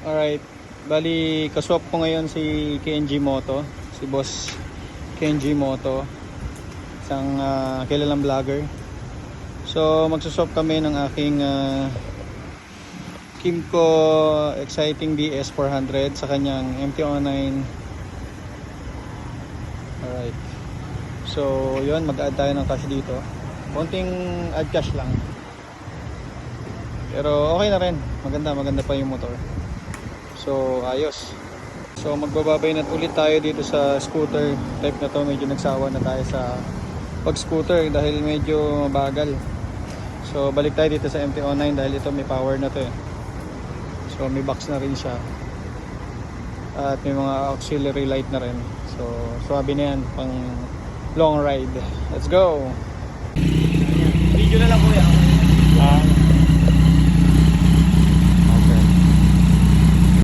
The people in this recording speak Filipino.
Alright. Bali, kaswap ko ngayon si KNG Moto. Si boss KNG Moto. Isang ah, kilalang vlogger. So, magsuswap kami ng aking ah, Kimco Exciting DS 400 sa kanyang MT-09. Alright. So, yun. Mag-add tayo ng cash dito. Konting add cash lang. Pero okay na rin. Maganda, maganda pa yung motor. So, ayos. So, magbababay na ulit tayo dito sa scooter type na to. Medyo nagsawa na tayo sa pag-scooter dahil medyo mabagal. So, balik tayo dito sa MT-09 dahil ito may power na to eh. So, may box na rin siya. At may mga auxiliary light na rin. So, swabe na yan pang long ride. Let's go!